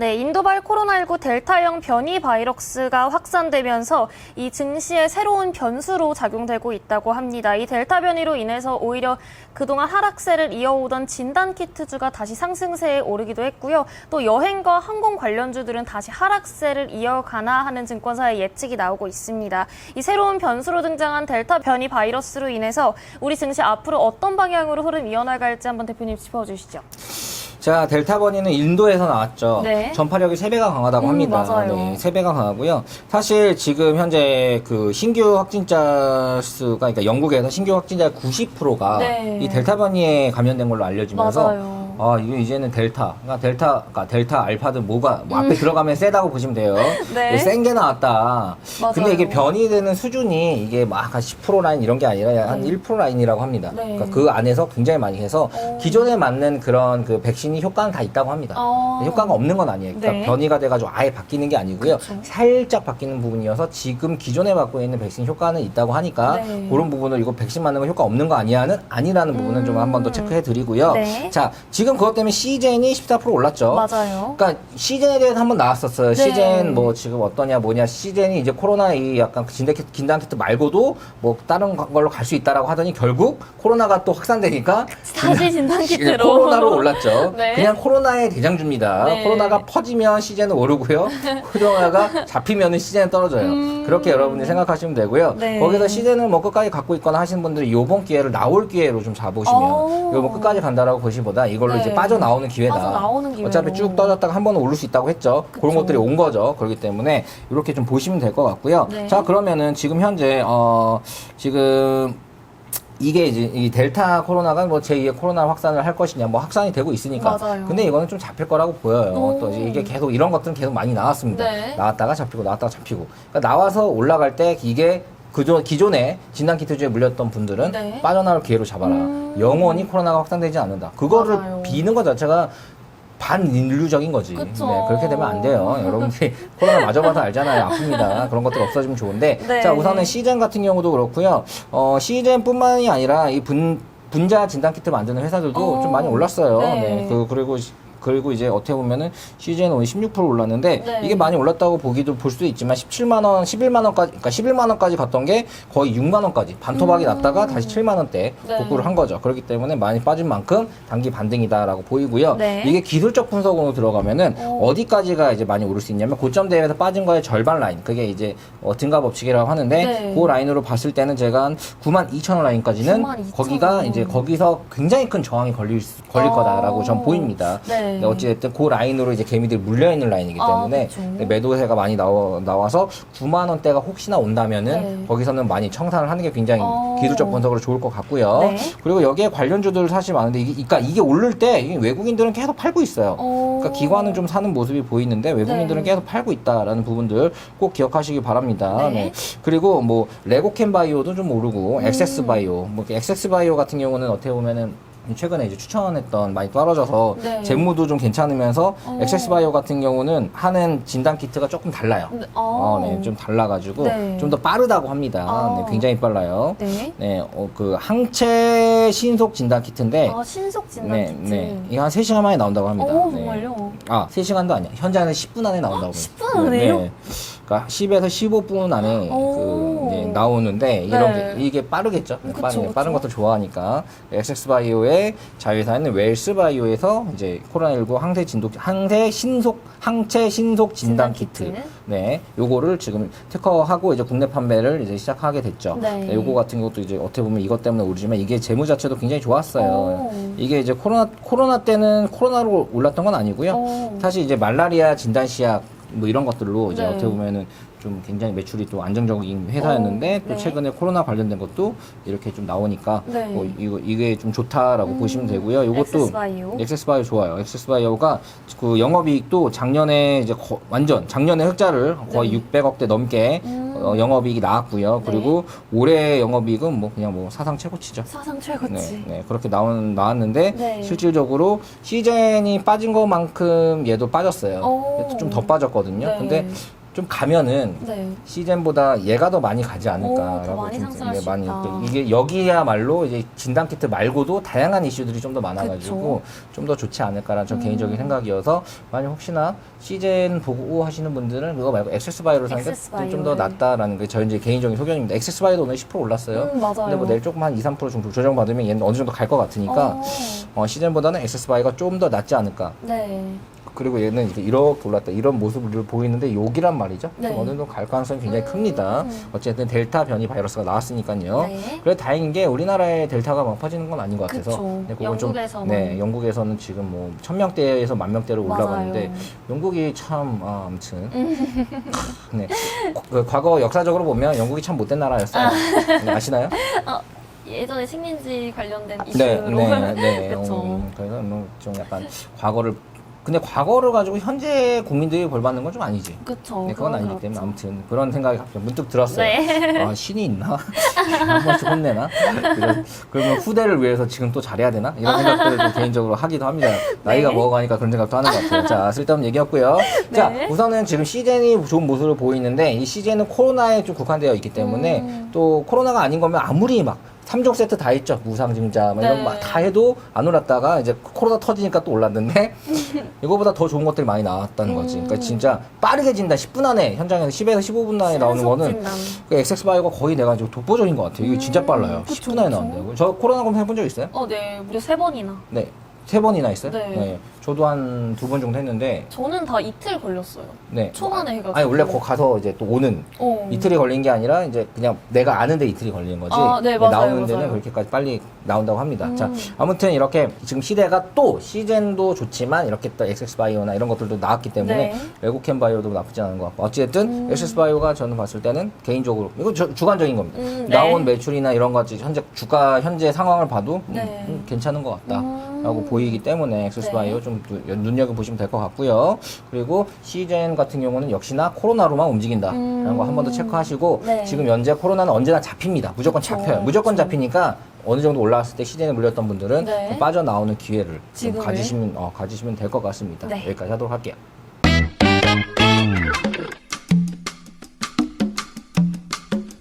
네, 인도발 코로나19 델타형 변이 바이러스가 확산되면서 이 증시의 새로운 변수로 작용되고 있다고 합니다. 이 델타 변이로 인해서 오히려 그동안 하락세를 이어오던 진단 키트주가 다시 상승세에 오르기도 했고요. 또 여행과 항공 관련주들은 다시 하락세를 이어가나 하는 증권사의 예측이 나오고 있습니다. 이 새로운 변수로 등장한 델타 변이 바이러스로 인해서 우리 증시 앞으로 어떤 방향으로 흐름 이어나갈지 한번 대표님 짚어주시죠. 자, 델타 번이는 인도에서 나왔죠. 네. 전파력이 3배가 강하다고 음, 합니다. 맞아요. 네, 3배가 강하고요. 사실 지금 현재 그 신규 확진자 수가, 그러니까 영국에서 신규 확진자 90%가 네. 이 델타 번이에 감염된 걸로 알려지면서 맞아요. 아, 이거 이제는 델타. 그러니까 델타, 그러니까 델타, 알파든 뭐가 뭐 앞에 들어가면 세다고 보시면 돼요. 음. 네. 센 게 나왔다. 맞아요. 근데 이게 변이 되는 수준이 이게 막한10% 라인 이런 게 아니라 한 1% 라인이라고 합니다. 네. 그러니까 그 안에서 굉장히 많이 해서 오. 기존에 맞는 그런 그 백신이 효과는 다 있다고 합니다. 어. 효과가 없는 건 아니에요. 그러니까 네. 변이가 돼가지고 아예 바뀌는 게 아니고요. 그쵸. 살짝 바뀌는 부분이어서 지금 기존에 갖고 있는 백신 효과는 있다고 하니까 네. 그런 부분을 이거 백신 맞는 거 효과 없는 거 아니야는 아니라는 부분은 좀 한 번 더 체크해 드리고요. 음. 네. 자, 지금 그것 때문에 시젠이 14% 올랐죠. 맞아요. 그러니까 시젠에 대해서 한번 나왔었어요. 네. 시젠 뭐 지금 어떠냐 뭐냐 시젠이 이제 코로나 이 약간 진단 키트 긴단 키트 말고도 뭐 다른 걸로 갈 수 있다라고 하더니 결국 코로나가 또 확산되니까 다시 진단 키트로. 예, 코로나로 올랐죠. 네. 그냥 코로나의 대장주입니다. 네. 코로나가 퍼지면 시즌은 오르고요. 코로나가 잡히면 시즌은 떨어져요. 음. 그렇게 여러분들이 생각하시면 되고요. 네. 거기서 시즌을 뭐 끝까지 갖고 있거나 하시는 분들이 이번 기회를 나올 기회로 좀 잡으시면 오. 이거 뭐 끝까지 간다라고 보시보다 이걸로 네. 이제 빠져나오는 기회다. 빠져나오는 기회로. 어차피 쭉 떨어졌다가 한 번은 오를 수 있다고 했죠. 그런 그쵸. 것들이 온 거죠. 그렇기 때문에 이렇게 좀 보시면 될 것 같고요. 네. 자 그러면은 지금 현재 어 지금 이게 이제 이 델타 코로나가 뭐 제2의 코로나 확산을 할 것이냐 뭐 확산이 되고 있으니까 맞아요. 근데 이거는 좀 잡힐 거라고 보여요. 오. 또 이제 이게 계속 이런 것들은 계속 많이 나왔습니다. 네. 나왔다가 잡히고 나왔다가 잡히고 그러니까 나와서 올라갈 때 이게 그전 기존에 진단 키트주에 물렸던 분들은 네. 빠져나올 기회로 잡아라. 음. 영원히 코로나가 확산되지 않는다. 그거를 맞아요. 비는 것 자체가 반인류적인 거지. 그쵸. 네, 그렇게 되면 안 돼요. 여러분들이 코로나 맞아봐서 알잖아요. 아픕니다. 그런 것들 없어지면 좋은데. 네. 자, 우선은 시젠 같은 경우도 그렇고요. 어, 시젠뿐만이 아니라 이 분, 분자 진단 키트 만드는 회사들도 어. 좀 많이 올랐어요. 네. 네. 그, 그리고 시- 그리고 이제 어떻게 보면은 시즌 오늘 16% 올랐는데 네. 이게 많이 올랐다고 보기도 볼 수도 있지만 17만 원, 11만 원까지 그러니까 11만 원까지 갔던 게 거의 6만 원까지 반토막이 났다가 다시 7만 원대 네. 복구를 한 거죠. 그렇기 때문에 많이 빠진 만큼 단기 반등이다라고 보이고요. 네. 이게 기술적 분석으로 들어가면은 오. 어디까지가 이제 많이 오를 수 있냐면 고점 대회에서 빠진 거의 절반 라인. 그게 이제 어, 등가 법칙이라고 하는데 네. 그 라인으로 봤을 때는 제가 한 9만 2천 원 라인까지는 92,000 거기가 원. 이제 거기서 굉장히 큰 저항이 걸릴 수- 걸릴 어. 거다라고 전 보입니다. 네. 근데 어찌됐든 그 라인으로 이제 개미들이 물려 있는 라인이기 아, 때문에 그쵸. 근데 매도세가 많이 나와, 나와서 9만 원대가 혹시나 온다면은 네. 거기서는 많이 청산을 하는 게 굉장히 어. 기술적 분석으로 좋을 것 같고요. 네. 그리고 여기에 관련주들 사실 많은데 이게 그러니까 이게 오를 때 이게 외국인들은 계속 팔고 있어요. 오. 그러니까 기관은 좀 사는 모습이 보이는데 외국인들은 네. 계속 팔고 있다라는 부분들 꼭 기억하시기 바랍니다. 네. 네. 그리고 뭐 레고캔 바이오도 좀 오르고 음. 엑세스 바이오, 뭐 엑세스 바이오 같은 경우는 어떻게 보면은 최근에 이제 추천했던 많이 떨어져서 네. 재무도 좀 괜찮으면서 어. 엑세스 바이오 같은 경우는 하는 진단 키트가 조금 달라요. 네. 어, 어. 네, 좀 달라가지고 네. 좀 더 빠르다고 합니다. 어. 네, 굉장히 빨라요. 네. 네, 어, 그 항체 신속 진단 키트인데 아, 신속 진단 네, 키트. 네. 이거 한 3시간 만에 나온다고 합니다. 오, 네. 정말요? 아, 3시간도 아니야. 현장에는 10분 안에 나온다고. 10분 안에요? 그러니까 10에서 15분 안에 오. 그, 네, 나오는데 이런 네. 게 이게 빠르겠죠. 네, 그쵸, 빠른, 그쵸. 빠른 것도 좋아하니까 엑세스 바이오의 자회사인 웰스 바이오에서 이제 코로나19 항체 진독 항체 신속 항체 신속 진단, 진단 키트. 키트. 네. 요거를 지금 특허하고 이제 국내 판매를 이제 시작하게 됐죠. 네. 요거 같은 것도 이제 어떻게 보면 이것 때문에 오르지만 이게 재무 자체도 굉장히 좋았어요. 오. 이게 이제 코로나 코로나 때는 코로나로 올랐던 건 아니고요. 오. 사실 이제 말라리아 진단 시약 뭐 이런 것들로 이제 네. 어떻게 보면은 좀 굉장히 매출이 또 안정적인 회사였는데 어, 또 네. 최근에 코로나 관련된 것도 이렇게 좀 나오니까 네. 뭐 이거 이게 좀 좋다라고 음, 보시면 되고요. 이것도 엑세스바이오. 엑세스바이오 좋아요. 엑세스바이오가 그 영업이익도 작년에 이제 거- 완전 작년에 흑자를 거의 네. 600억대 넘게 음. 어, 영업이익이 나왔고요. 네. 그리고 올해 영업이익은 뭐 그냥 뭐 사상 최고치죠. 사상 최고치. 네, 네, 그렇게 나온, 나왔는데, 네. 실질적으로 시젠이 빠진 것만큼 얘도 빠졌어요. 오. 좀 더 빠졌거든요. 네. 근데 좀 가면은 네. 시즌보다 얘가 더 많이 가지 오, 않을까라고 더 많이 좀 상승할 네, 수 많이 있다. 또 이게 여기야말로 이제 진단 키트 말고도 다양한 이슈들이 좀 더 많아가지고 좀 더 좋지 않을까라는 저 음. 개인적인 생각이어서 만약 혹시나 시즌 보고 하시는 분들은 그거 말고 액세스 바이오를 사는 액세스 바이오, 게좀 더 네. 낫다라는 게 저희 이제 개인적인 소견입니다. 액세스 바이오도 오늘 10% 올랐어요. 음, 맞아요. 근데 뭐 내일 조금 한 2, 3% 정도 조정 받으면 얘는 어느 정도 갈 것 같으니까 어, 어, 시즌보다는 액세스 바이오가 좀 더 낫지 않을까. 네. 그리고 얘는 이렇게 이렇게 올랐다 이런 모습을 보이는데 여기란 말이죠. 네. 좀 어느 정도 갈 가능성이 굉장히 큽니다. 어쨌든 델타 변이 바이러스가 나왔으니까요. 네. 그래 다행인 게 우리나라에 델타가 막 퍼지는 건 아닌 것 같아서. 그쵸. 네, 그건 좀- 영국에서는. 네, 영국에서는 지금 뭐 천 명대에서 만 명대로 올라가는데. 영국이 참 아, 아무튼 네. 그 과거 역사적으로 보면 영국이 참 못된 나라였어요. 네, 아시나요? 예전에 식민지 관련된 네, 이슈로. 네, 네. 그쵸. 음, 그래서 뭐좀 약간 과거를 근데 과거를 가지고 현재 국민들이 벌 받는 건 좀 아니지. 그쵸. 네, 그건 아니기 그렇죠. 때문에 아무튼 그런 생각이 갑자기 문득 들었어요. 네. 아, 신이 있나? 한 번씩 혼내나? 그래서 그러면 후대를 위해서 지금 또 잘해야 되나? 이런 생각들을 좀 개인적으로 하기도 합니다. 나이가 네. 먹어가니까 그런 생각도 하는 것 같아요. 자, 쓸데없는 얘기였고요. 자, 네. 우선은 지금 시즌이 좋은 모습을 보이는데 이 시즌은 코로나에 좀 국한되어 있기 때문에 음. 또 코로나가 아닌 거면 아무리 막 3종 세트 다 했죠. 무상증자, 뭐 이런 네. 거 다 해도 안 올랐다가 이제 코로나 터지니까 또 올랐는데 이거보다 더 좋은 것들이 많이 나왔다는 거지. 그러니까 음. 진짜 빠르게 진다. 10분 안에 현장에서 10에서 15분 안에 나오는 거는 신속진단. 그 엑섹스 바이오가 거의 내가 지금 독보적인 것 같아요. 이게 진짜 빨라요. 음, 그쵸, 10분 안에 그쵸. 나온다고. 저 코로나 검사 해본 적 있어요? 어, 네. 무려 세 번이나. 네. 세 번이나 했어요? 네. 저도 한 두 번 정도 했는데, 저는 다 이틀 걸렸어요. 네. 초반에 해가지고. 아니, 원래 거 가서 이제 또 오는 어. 이틀이 걸린 게 아니라 이제 그냥 내가 아는데 이틀이 걸리는 거지. 아, 네, 맞아요, 나오는 데는 맞아요. 그렇게까지 빨리 나온다고 합니다. 음. 자, 아무튼 이렇게 지금 시대가 또 시젠도 좋지만 이렇게 또 엑세스 바이오나 이런 것들도 나왔기 때문에 네. 외국캔 바이오도 나쁘지 않은 것 같고 어쨌든 음. 엑세스 바이오가 저는 봤을 때는 개인적으로 이거 저- 주관적인 겁니다. 음, 네. 나온 매출이나 이런 것 현재 주가 현재 상황을 봐도 음, 네. 음, 괜찮은 것 같다 라고 음. 보이기 때문에 엑세스 네. 바이오 좀 누- 눈여겨 보시면 될 것 같고요. 그리고 시젠 같은 경우는 역시나 코로나로만 움직인다라는 음. 거한 번 더 체크하시고 네. 지금 현재 코로나는 언제나 잡힙니다. 무조건 잡혀요. 무조건 그쵸. 잡히니까 어느 정도 올라왔을 때 시즌에 물렸던 분들은 네. 좀 빠져나오는 기회를 좀 지금을. 가지시면 어, 가지시면 될 것 같습니다. 네. 여기까지 하도록 할게요.